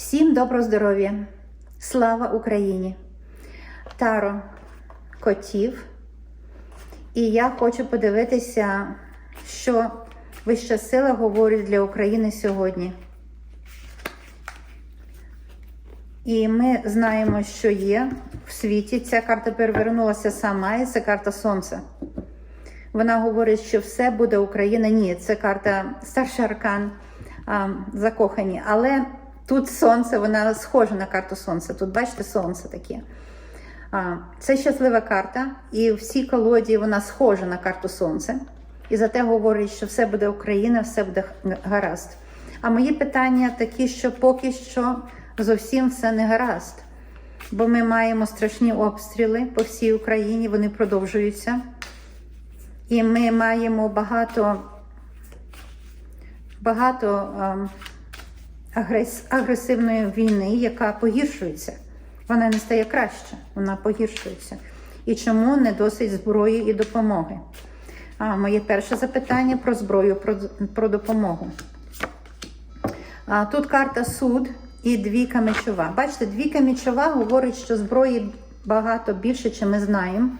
Всім доброго здоров'я! Слава Україні! Таро котів. І я хочу подивитися, що Вища сила говорить для України сьогодні. І ми знаємо, що є в світі. Ця карта перевернулася сама, і це карта Сонця. Вона говорить, що все буде Україна. Ні, це карта старший аркан а, закохані. Але тут сонце, вона схожа на карту сонця. Тут, бачите, сонце таке. Це щаслива карта, і всі колоді вона схожа на карту сонця. І зате говорить, що все буде Україна, все буде гаразд. А мої питання такі, що поки що зовсім все не гаразд. Бо ми маємо страшні обстріли по всій Україні, вони продовжуються. І ми маємо багато багато ем, агресивної війни, яка погіршується. Вона не стає краще, вона погіршується. І чому не досить зброї і допомоги? А, Моє перше запитання про зброю, про, про допомогу. А, Тут карта суд і двійка мечова. Бачите, двійка мечова говорить, що зброї багато більше, ніж ми знаємо.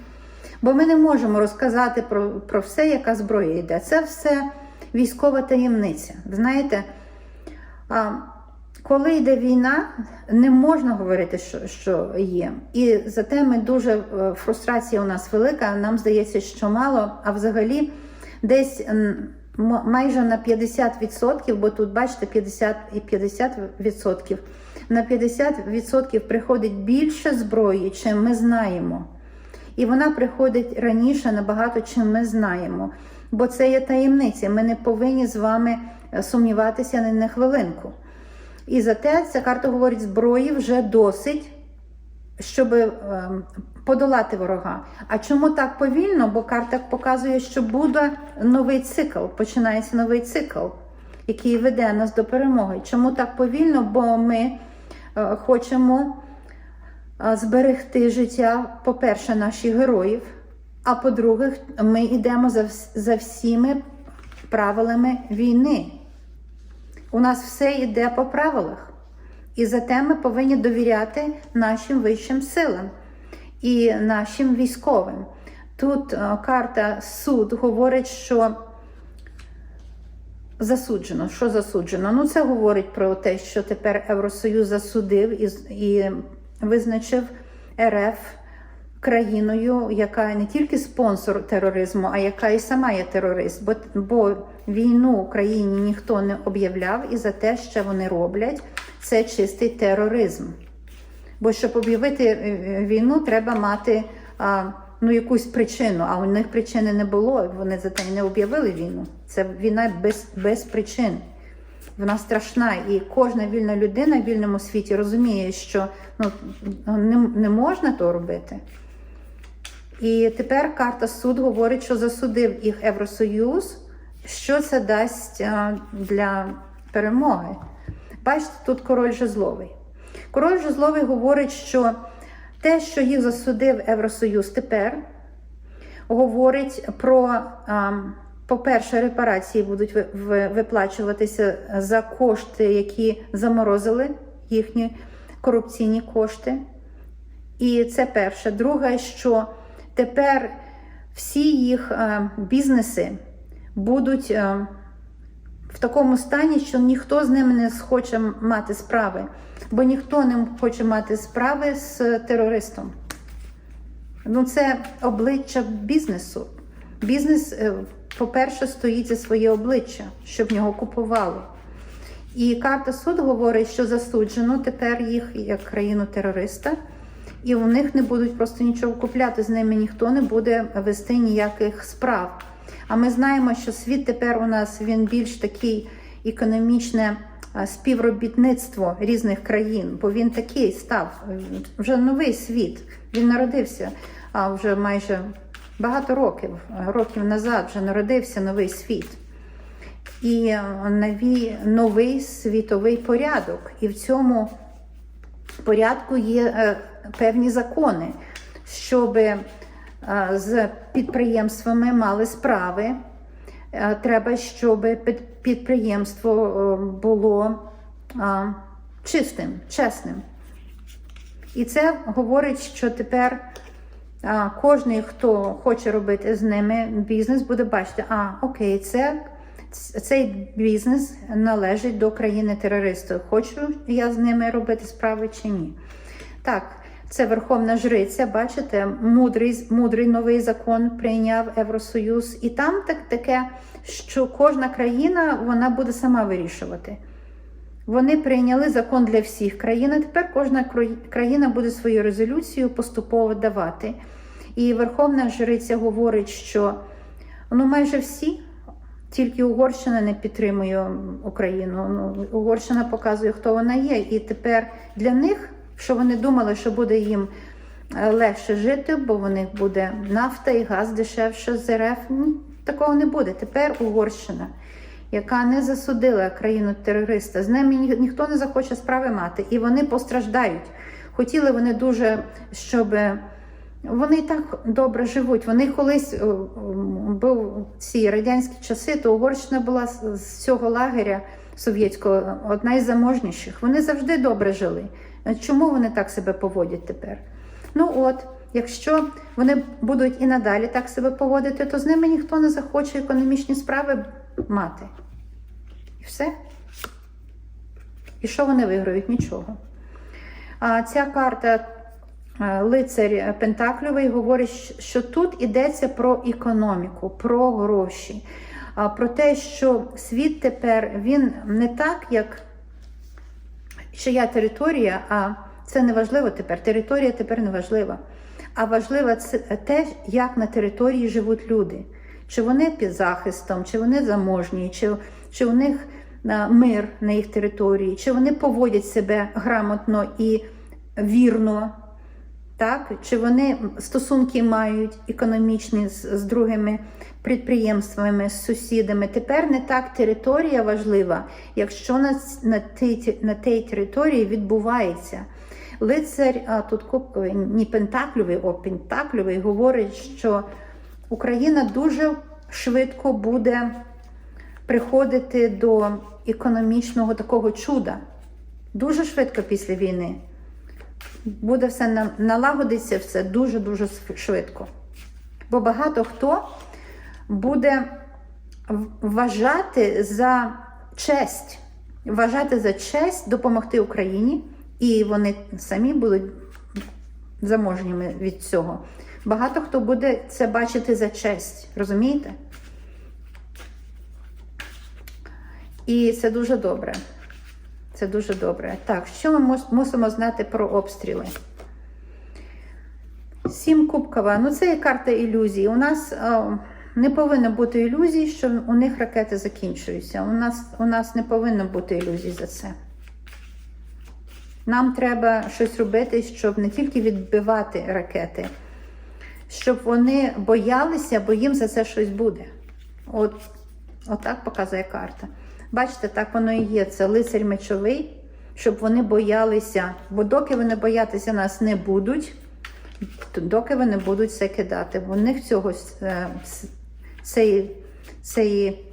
Бо ми не можемо розказати про про все, яка зброя йде. Це все військова таємниця. Знаєте, коли йде війна, не можна говорити, що що є. І зате ми дуже е, фрустрація у нас велика. Нам здається, що мало, а взагалі десь майже на 50%, бо тут, бачите, 50 і 50%, на 50% приходить більше зброї, чим ми знаємо. І вона приходить раніше набагато, чим ми знаємо. Бо це є таємниця. Ми не повинні з вами сумніватися ні на хвилинку. І зате ця карта говорить, зброї вже досить, щоб е, подолати ворога. А чому так повільно? Бо карта показує, що буде новий цикл, починається новий цикл, який веде нас до перемоги. Чому так повільно? Бо ми е, хочемо зберегти життя, по-перше, наших героїв. А по-друге, ми йдемо за всіми правилами війни. У нас все йде по правилах. І зате ми повинні довіряти нашим вищим силам і нашим військовим. Тут карта суд говорить, що засуджено. Що засуджено? Ну, це говорить про те, що тепер Євросоюз засудив і, і визначив РФ країною, яка не тільки спонсор тероризму, а яка і сама є терорист. Бо, бо війну Україні ніхто не об'являв, і за те, що вони роблять, це чистий тероризм. Бо щоб об'явити війну, треба мати а, ну, якусь причину, а у них причини не було. Вони за те не об'явили війну. Це війна без, без причин. Вона страшна, і кожна вільна людина в вільному світі розуміє, що ну, не, не можна то робити. І тепер карта суд говорить, що засудив їх Євросоюз. Що це дасть для перемоги? Бачите, тут король жезловий. Король жезловий говорить, що те, що їх засудив Євросоюз тепер, говорить про, по-перше, репарації будуть виплачуватися за кошти, які заморозили їхні корупційні кошти. І це перше. Друге, що тепер всі їх бізнеси будуть в такому стані, що ніхто з ними не схоче мати справи, бо ніхто не хоче мати справи з терористом. Ну, це обличчя бізнесу. Бізнес, е, по-перше, стоїть за своє обличчя, щоб нього купували. І карта суд говорить, що засуджено тепер їх як країну терориста, і у них не будуть просто нічого купляти, з ними ніхто не буде вести ніяких справ. А ми знаємо, що світ тепер у нас він більш такий економічне співробітництво різних країн, бо він такий став вже новий світ. Він народився а вже майже багато років, років назад вже народився новий світ. І новий, новий світовий порядок. І в цьому порядку є е, певні закони, щоб з підприємствами мали справи. Треба, щоб підприємство було чистим, чесним. І це говорить, що тепер кожен, хто хоче робити з ними бізнес, буде бачити, а окей, це, цей бізнес належить до країни терористів. Хочу я з ними робити справи чи ні. Так, це Верховна Жриця, бачите, мудрий, мудрий новий закон прийняв Євросоюз. І там так, таке, що кожна країна вона буде сама вирішувати. Вони прийняли закон для всіх країн, а тепер кожна країна буде свою резолюцію поступово давати. І Верховна Жриця говорить, що ну майже всі, тільки Угорщина не підтримує Україну. Ну, Угорщина показує, хто вона є. І тепер для них, що вони думали, що буде їм е, легше жити, бо в них буде нафта і газ дешевше з РФ. Ні, такого не буде. Тепер Угорщина яка не засудила країну терориста. З ними ні, ніхто не захоче справи мати, і вони постраждають. Хотіли вони дуже, щоб вони і так добре живуть. Вони колись був ці радянські часи, то Угорщина була з цього лагеря совєтського одна із заможніших. Вони завжди добре жили. Чому вони так себе поводять тепер? Ну от. Якщо вони будуть і надалі так себе поводити, то з ними ніхто не захоче економічні справи мати. І все. І що вони виграють? Нічого. А ця карта лицарь Пентакльовий говорить, що тут йдеться про економіку, про гроші, про те, що світ тепер він не так, як чия територія, а це не важливо тепер. Територія тепер не важлива. А важливо це те, як на території живуть люди. Чи вони під захистом, чи вони заможні, чи, чи у них мир на їх території, чи вони поводять себе грамотно і вірно, так? чи вони стосунки мають економічні з, з другими підприємствами, з сусідами. Тепер не так територія важлива, якщо на, на, тій, на тій території відбувається. Лицар, а тут кубковий, не Пентакльовий, о Пентакльовий, говорить, що Україна дуже швидко буде приходити до економічного такого чуда. Дуже швидко після війни. Буде все налагодиться все дуже-дуже швидко. Бо багато хто буде вважати за честь, вважати за честь допомогти Україні, і вони самі будуть заможніми від цього. Багато хто буде це бачити за честь, розумієте? І це дуже добре. Це дуже добре. Так, що ми мусимо знати про обстріли? Сім кубкова. Ну, це є карта ілюзій. У нас о, не повинно бути ілюзій, що у них ракети закінчуються. У нас, У нас не повинно бути ілюзій за це. Нам треба щось робити, щоб не тільки відбивати ракети, щоб вони боялися, бо їм за це щось буде. От, Отак показує карта. Бачите, так воно і є. Це лицарь мечовий, щоб вони боялися. Бо доки вони боятися нас не будуть, доки вони будуть це кидати. Бо в них цього е, цієї, цієї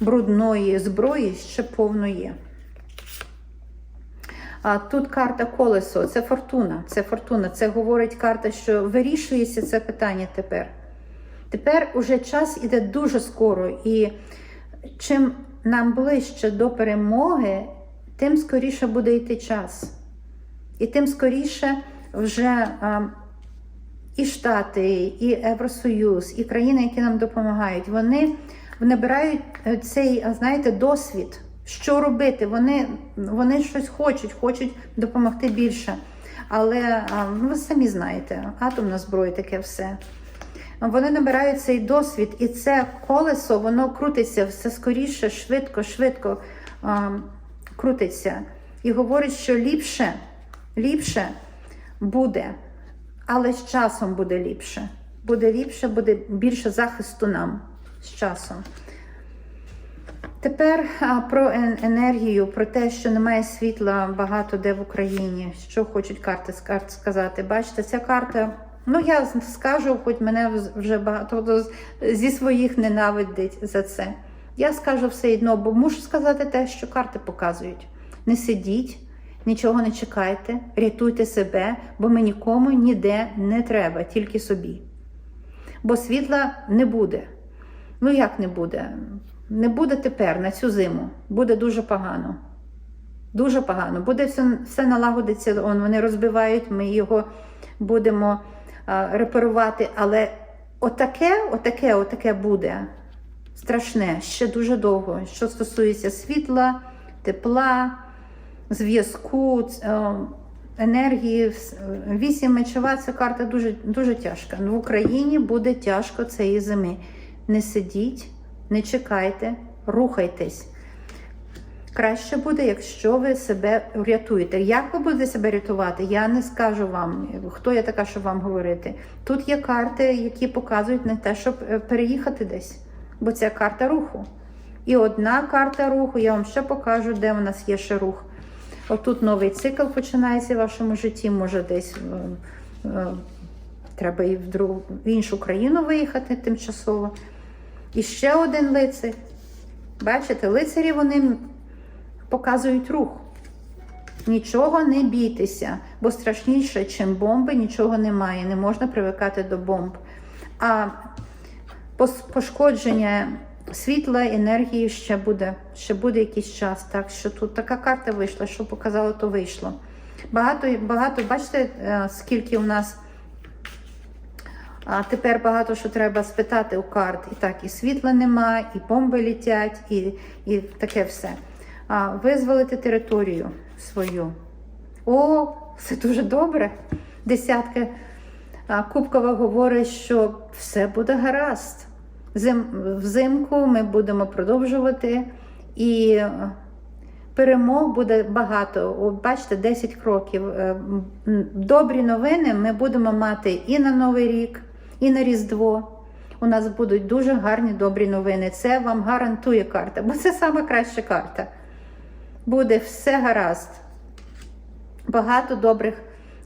брудної зброї ще повно є. А тут карта колесо, це фортуна. Це фортуна. Це говорить карта, що вирішується це питання тепер. Тепер уже час іде дуже скоро. І чим нам ближче до перемоги, тим скоріше буде йти час. І тим скоріше вже і Штати, і Євросоюз, і країни, які нам допомагають, вони набирають е, цей, знаєте, досвід. Що робити? Вони вони щось хочуть, хочуть допомогти більше. Але ну, ви самі знаєте, атомна зброя таке все. Вони набирають цей досвід, і це колесо, воно крутиться все скоріше, швидко, швидко а, крутиться. І говорить, що ліпше, ліпше буде, але з часом буде ліпше. Буде ліпше, буде більше захисту нам з часом. Тепер про енергію, про те, що немає світла багато де в Україні. Що хочуть карти карт сказати? Бачите, ця карта. Ну, я скажу, хоч мене вже багато хто зі своїх ненавидить за це. Я скажу все одно, бо мушу сказати те, що карти показують. Не сидіть, Нічого не чекайте, рятуйте себе, бо ми нікому ніде не треба, тільки собі. Бо світла не буде. Ну як не буде? Не буде тепер на цю зиму. Буде дуже погано. Дуже погано. Буде все, все налагодиться, он, вони розбивають, ми його будемо реперувати. Але отаке, отаке, отаке буде страшне ще дуже довго. Що стосується світла, тепла, зв'язку, е, енергії. вс- Вісім мечова це карта дуже, дуже тяжка. В Україні буде тяжко цієї зими. Не сидіть, не чекайте, рухайтесь. Краще буде, якщо ви себе врятуєте. Як ви будете себе рятувати? Я не скажу вам, хто я така, щоб вам говорити. Тут є карти, які показують на те, щоб е, переїхати десь, бо це карта руху. І одна карта руху, я вам ще покажу, де у нас є ще рух. Отут новий цикл починається в вашому житті, може десь е, е, треба і в, другу, в іншу країну виїхати тимчасово. І ще один лицар. Бачите, лицарі вони показують рух. Нічого не бійтеся, бо страшніше, чим бомби, нічого немає. Не можна привикати до бомб. А пошкодження світла, енергії ще буде, ще буде якийсь час. Так що тут така карта вийшла, що показало, то вийшло. Багато, багато, бачите, е, скільки у нас. А тепер багато що треба спитати у карт. І так, і світла нема, і бомби літять, і, і таке все. А, визволити територію свою. О, це дуже добре. Десятка Кубкова говорить, що все буде гаразд. Зим, взимку ми будемо продовжувати і е, перемог буде багато. От бачите, 10 кроків. Е, Добрі новини ми будемо мати і на Новий рік, і на Різдво. У нас будуть дуже гарні добрі новини. Це вам гарантує карта, бо це сама краща карта. Буде все гаразд. Багато добрих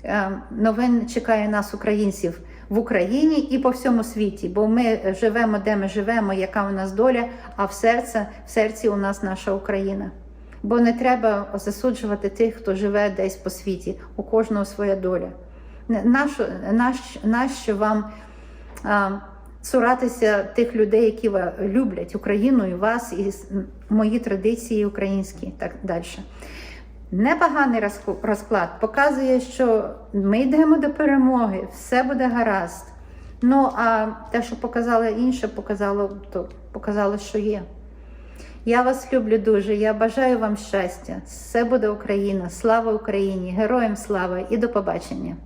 е, новин чекає нас, українців, в Україні і по всьому світі. Бо ми живемо, де ми живемо, яка у нас доля, а в серці, в серці у нас наша Україна. Бо не треба засуджувати тих, хто живе десь по світі. У кожного своя доля. Нащо, нащо, нащо вам а, цуратися тих людей, які люблять Україну і вас, і мої традиції українські, так далі. Непоганий розклад показує, що ми йдемо до перемоги, все буде гаразд. Ну а те, що показало інше, показало, то показало, що є. Я вас люблю дуже. Я бажаю вам щастя. Все буде Україна. Слава Україні! Героям слава і до побачення!